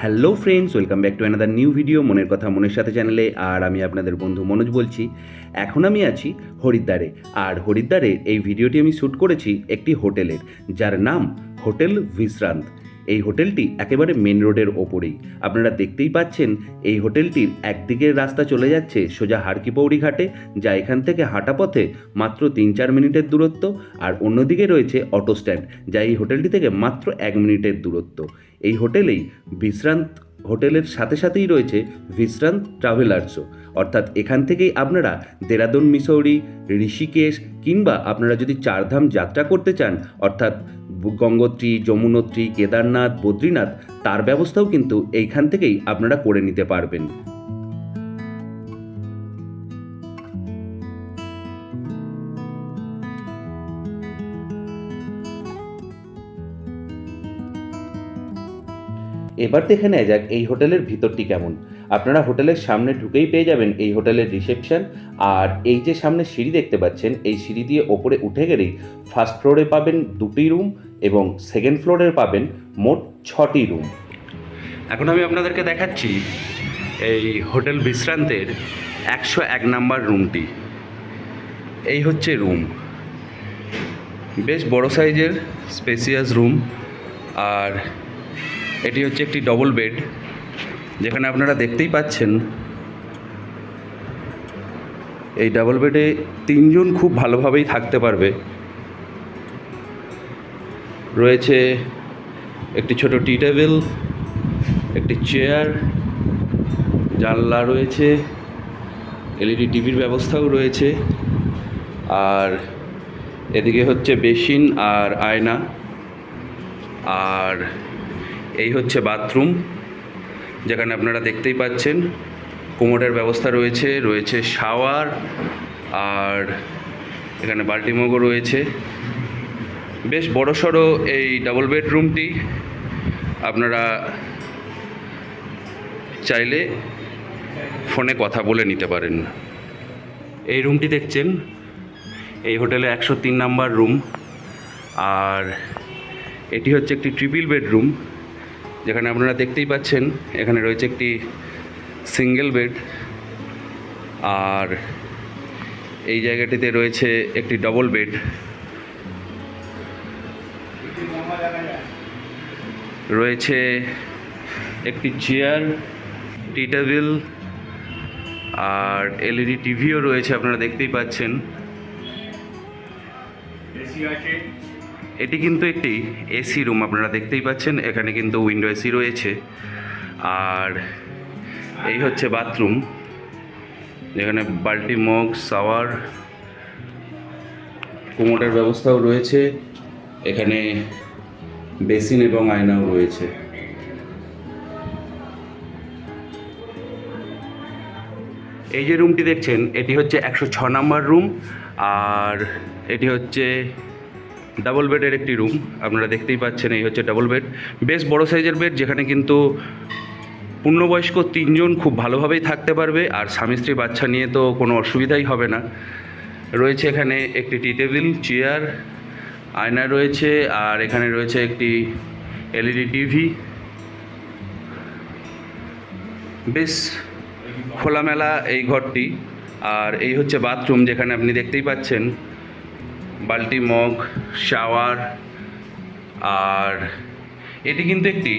Hello friends welcome back to another new video মনের কথা মনের সাথে চ্যানেলে আর আমি আপনাদের বন্ধু মনোজ বলছি। এখন আমি আছি হরিদ্বারে, আর হরিদ্বারে এই ভিডিওটি আমি শ্যুট করেছি একটি হোটেলের যার নাম হোটেল বিশ্রান্ত এই হোটেলটি একেবারে মেন রোডের ওপরেই। আপনারা দেখতেই পাচ্ছেন, এই হোটেলটির একদিকের রাস্তা চলে যাচ্ছে সোজা হারকিপৌড়ি ঘাটে, যা এখান থেকে হাঁটা পথে মাত্র তিন চার মিনিটের দূরত্ব, আর অন্যদিকে রয়েছে অটো স্ট্যান্ড, যা এই হোটেলটি থেকে মাত্র এক মিনিটের দূরত্ব। এই হোটেলেই বিশ্রান্ত হোটেলের সাথে সাথেই রয়েছে বিশ্রান্ত ট্রাভেলার্সও। অর্থাৎ এখান থেকেই আপনারা দেরাদুন, মিসৌরি, ঋষিকেশ, কিংবা আপনারা যদি চারধাম যাত্রা করতে চান, অর্থাৎ গঙ্গোত্রী যমুনোত্রী কেদারনাথ বদ্রীনাথ তার ব্যবস্থাও কিন্তু এইখান থেকেই আপনারা করে নিতে পারবেন। এবার দেখে নেওয়া যাক এই হোটেলের ভিতরটি কেমন। আপনারা হোটেলের সামনে ঢুকেই পেয়ে যাবেন এই হোটেলের রিসেপশন। আর এই যে সামনে সিঁড়ি দেখতে পাচ্ছেন, এই সিঁড়ি দিয়ে ওপরে উঠে গেলেই ফার্স্ট ফ্লোরে পাবেন দুটি রুম এবং সেকেন্ড ফ্লোরে পাবেন মোট ছটি রুম এখন আমি আপনাদেরকে দেখাচ্ছি এই হোটেল বিশ্রান্তের একশো এক নাম্বার রুমটি এই হচ্ছে রুম বেশ বড় সাইজের স্পেসিয়াস রুম আর এটি হচ্ছে একটি ডবল বেড যেখানে আপনারা দেখতেই পাচ্ছেন এই ডাবল বেডে তিনজন খুব ভালোভাবেই থাকতে পারবে। রয়েছে একটি ছোট টি টেবিল, একটি চেয়ার, জানলা রয়েছে, এলইডি টিভির ব্যবস্থাও রয়েছে, আর এদিকে হচ্ছে বেসিন আর আয়না, আর এই হচ্ছে বাথরুম, যেখানে আপনারা দেখতেই পাচ্ছেন কোমোডের ব্যবস্থা রয়েছে রয়েছে শাওয়ার, আর এখানে বাল্টি মগও রয়েছে। বেশ বড় সড়ো এই ডাবল বেডরুমটি আপনারা চাইলে ফোনে কথা বলে নিতে পারেন। এই রুমটি দেখছেন, এই হোটেলে একশো তিন নাম্বার রুম আর এটি হচ্ছে একটি ট্রিপল বেডরুম যেখানে আপনারা দেখতেই পাচ্ছেন, এখানে রয়েছে একটি সিঙ্গেল বেড আর এই জায়গাটিতে রয়েছে একটি ডবল বেড রয়েছে একটি চেয়ার টি টেবিল আর এলইডি টিভিও রয়েছে, আপনারা দেখতেই পাচ্ছেন। এসি আছে। এটি কিন্তু একটি এসি রুম আপনারা দেখতেই পাচ্ছেন। এখানে কিন্তু উইন্ডো এসি রয়েছে। আর এই হচ্ছে বাথরুম যেখানে বাল্টি মগ শাওয়ার কোমোটের ব্যবস্থাও রয়েছে। এখানে বেসিন এবং আয়নাও রয়েছে। এই যে রুমটি দেখছেন, এটি হচ্ছে একশো ছ নম্বর রুম আর এটি হচ্ছে ডাবল বেডের একটি রুম আপনারা দেখতেই পাচ্ছেন এই হচ্ছে ডাবল বেড বেশ বড় সাইজের বেড যেখানে কিন্তু পূর্ণবয়স্ক তিনজন খুব ভালোভাবেই থাকতে পারবে, আর স্বামী স্ত্রী বাচ্চা নিয়ে তো কোনো অসুবিধাই হবে না। রয়েছে এখানে একটি টি টেবিল চেয়ার আয়না রয়েছে, আর এখানে রয়েছে একটি এলইডি টিভি বেশ খোলামেলা এই ঘরটি, আর এই হচ্ছে বাথরুম যেখানে আপনি দেখতেই পাচ্ছেন। বালতি, মগ, শাওয়ার আর এটি কিন্তু একটি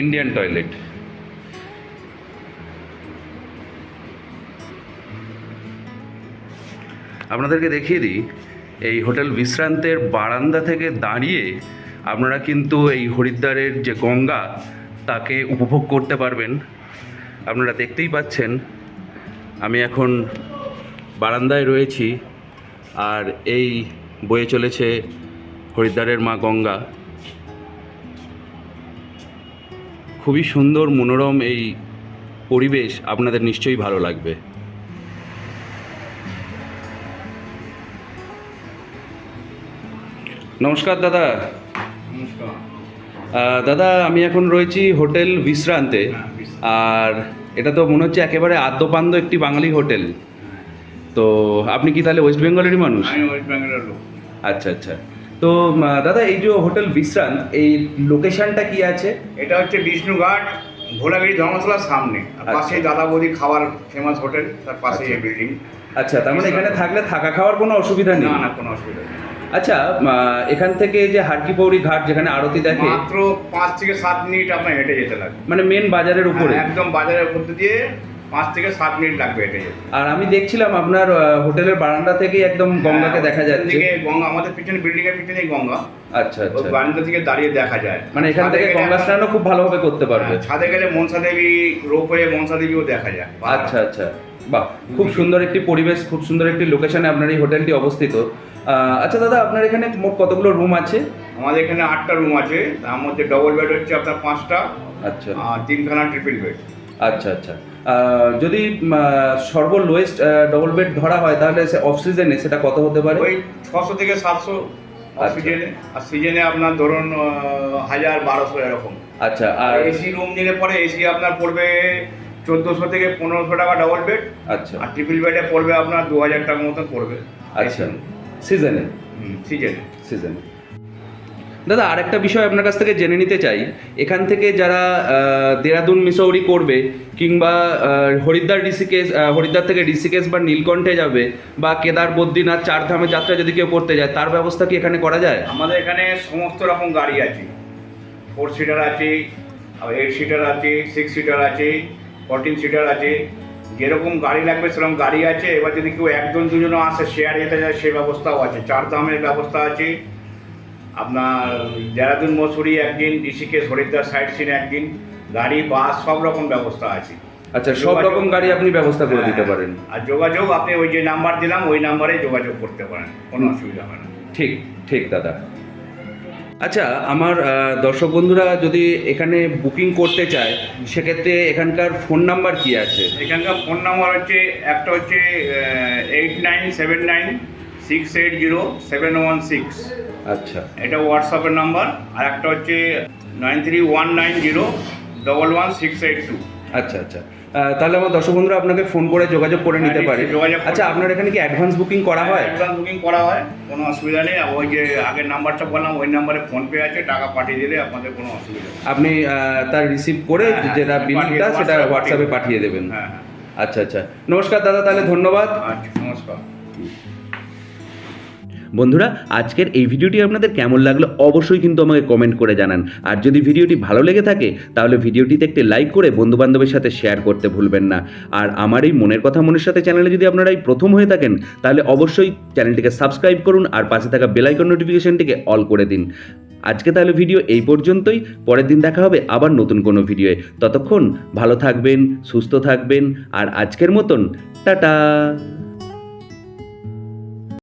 ইন্ডিয়ান টয়লেট আপনাদেরকে দেখিয়ে দিই, এই হোটেল বিশ্রান্তের বারান্দা থেকে দাঁড়িয়ে আপনারা কিন্তু এই হরিদ্বারের যে গঙ্গা, তাকে উপভোগ করতে পারবেন। আপনারা দেখতেই পাচ্ছেন, আমি এখন বারান্দায় রয়েছি। আর এই বয়ে চলেছে হরিদ্বারের মা গঙ্গা। খুবই সুন্দর মনোরম এই পরিবেশ আপনাদের নিশ্চয়ই ভালো লাগবে। নমস্কার দাদা। দাদা আমি এখন রয়েছি হোটেল বিশ্রান্তে। আর এটা তো মনে হচ্ছে একেবারে আদ্যপান্দ একটি বাঙালি হোটেল। তো আপনি কি তাহলে ওয়েস্ট বেঙ্গলেরই মানুষ? আমি ওয়েস্ট বেঙ্গলের লোক। আচ্ছা আচ্ছা। তো দাদা এই যে হোটেল বিশ্রান্ত এই লোকেশনটা কি আছে? এটা হচ্ছে বিষ্ণুঘাট ভোলাগিরি ধর্মশালার সামনে। আর আচ্ছা। পাশেই দাদা বৌদি খাবার ফেমাস হোটেল তার আচ্ছা। এই বিল্ডিং আচ্ছা তার মানে এখানে থাকলে থাকা খাওয়ার কোনো অসুবিধা নেই? না না কোনো অসুবিধা নেই। আচ্ছা এখান থেকে যে হারকিপৌরি ঘাট যেখানে আরতি দেখে মাত্র পাঁচ থেকে সাত মিনিট আপনার হেঁটে যেতে লাগবে। মানে মেন বাজারের উপরে? হ্যাঁ, একদম বাজারের মধ্যে দিয়ে পাঁচ থেকে সাত মিনিট লাগবে এটা আর আমি দেখছিলাম আপনার হোটেলের বারান্দা থেকেই একদম গঙ্গাকে হ্যাঁ, দেখা যাচ্ছে। দিকে গঙ্গা আমাদের পিছনে বিল্ডিং এর পিছনেই গঙ্গা। আচ্ছা আচ্ছা। বারান্দা থেকে দাঁড়িয়ে দেখা যায়। মানে এখান থেকে গঙ্গা স্নানও খুব ভালোভাবে করতে পারবে। হ্যাঁ, ছাদে গেলে মনসা দেবী রোপওয়ে মনসা দেবীও দেখা যায়। আচ্ছা আচ্ছা। বাহ খুব সুন্দর একটি পরিবেশ খুব সুন্দর একটি লোকেশনে আপনার এই হোটেলটি অবস্থিত। আচ্ছা দাদা আপনার এখানে মোট কতগুলো রুম আছে? আমাদের এখানে আটটা রুম আছে। তার মধ্যে ডবল বেড হচ্ছে আপনার পাঁচটা। আচ্ছা। আর তিনখানা ট্রিপল বেড আচ্ছা আচ্ছা। যদি সর্ব লোয়েস্ট ডবল বেড ধরা হয় তাহলে সে অফ সিজনে সেটা কত হতে পারে? ওই ছশো থেকে সাতশো আচ্ছা। সিজনে আর সিজনে আপনার ধরুন হাজার বারোশো এরকম। আচ্ছা আর এসি রুম নিলে পরে এসি আপনার পড়বে চোদ্দোশো থেকে পনেরোশো টাকা ডবল বেড আচ্ছা। আর ট্রিপল বেডে পড়বে আপনার দু হাজার টাকা মতন পড়বে। আচ্ছা। সিজনে সিজনে সিজনে দাদা, আরেকটা বিষয় আপনার কাছ থেকে জেনে নিতে চাই। এখান থেকে যারা দেরাদুন, মিসৌরি করবে, কিংবা হরিদ্বার, ঋষিকেশ হরিদ্বার থেকে ঋষিকেশ বা নীলকণ্ঠে যাবে, বা কেদার, বদ্রীনাথ, চারধামে যাত্রা যদি কেউ করতে যায়, তার ব্যবস্থা কি এখানে করা যায়? আমাদের এখানে সমস্ত রকম গাড়ি আছে। ফোর সিটার আছে, এইট সিটার আছে, সিক্স সিটার আছে, ফোরটিন সিটার আছে। যেরকম গাড়ি লাগবে, সেরকম গাড়ি আছে। এবার যদি কেউ একজন, দুজনও আসে, শেয়ার যেতে যায় সে ব্যবস্থাও আছে। চার ধামের ব্যবস্থা আছে। আপনার দেরাদুন মসুরি একদিন ঋষিকেশ হরিদ্বার সাইড সিন একদিন গাড়ি বাস সব রকম ব্যবস্থা আছে। আচ্ছা সব রকম গাড়ি আপনি ব্যবস্থা করে দিতে হ্যাঁ, পারেন। আর যোগাযোগ আপনি ওই যে নাম্বার দিলাম ওই নাম্বারে যোগাযোগ করতে পারেন কোনো অসুবিধা হয় না। ঠিক ঠিক দাদা। আচ্ছা আমার দর্শক বন্ধুরা যদি এখানে বুকিং করতে চায় সেক্ষেত্রে এখানকার ফোন নাম্বার কি আছে? এখানকার ফোন নাম্বার হচ্ছে একটা হচ্ছে eight nine seven nine six eight zero seven one six আচ্ছা। এটা হোয়াটসঅ্যাপের নাম্বার আর একটা হচ্ছে nine three one nine zero double one six eight two আচ্ছা আচ্ছা। তাহলে আমার দর্শক বন্ধুরা আপনাকে ফোন করে যোগাযোগ করে নিতে হ্যাঁ, পারে। যোগাযোগ আচ্ছা আপনার এখানে কি অ্যাডভান্স বুকিং করা হয় অ্যাডভান্স বুকিং করা হয় কোনো অসুবিধা নেই। ওই যে আগের নাম্বারটা বললাম ওই নাম্বারে ফোনপে আছে টাকা পাঠিয়ে দিলে আপনাদের কোনো অসুবিধা আপনি তার রিসিভ করে হ্যাঁ, হ্যাঁ, যেটা বিলটা সেটা হোয়াটসঅ্যাপে পাঠিয়ে পাঠিয়ে দেবেন। হ্যাঁ হ্যাঁ। আচ্ছা আচ্ছা। নমস্কার দাদা তাহলে ধন্যবাদ। আচ্ছা নমস্কার। বন্ধুরা, আজকের এই ভিডিওটি আপনাদের কেমন লাগল অবশ্যই কিন্তু আমাকে কমেন্ট করে জানান। আর যদি ভিডিওটি ভালো লেগে থাকে, তাহলে ভিডিওটিতে একটি লাইক করে বন্ধুবান্ধবের সাথে শেয়ার করতে ভুলবেন না। আর আমার এই মনের কথা মনের সাথে চ্যানেলে যদি আপনারা এই প্রথম হয়ে থাকেন, তাহলে অবশ্যই চ্যানেলটিকে সাবস্ক্রাইব করুন আর পাশে থাকা বেলাইকন নোটিফিকেশনটিকে অল করে দিন। আজকে তাহলে ভিডিও এই পর্যন্তই। পরের দিন দেখা হবে আবার নতুন কোনো ভিডিওয়ে ততক্ষণ ভালো থাকবেন, সুস্থ থাকবেন, আর আজকের মতন, টাটা!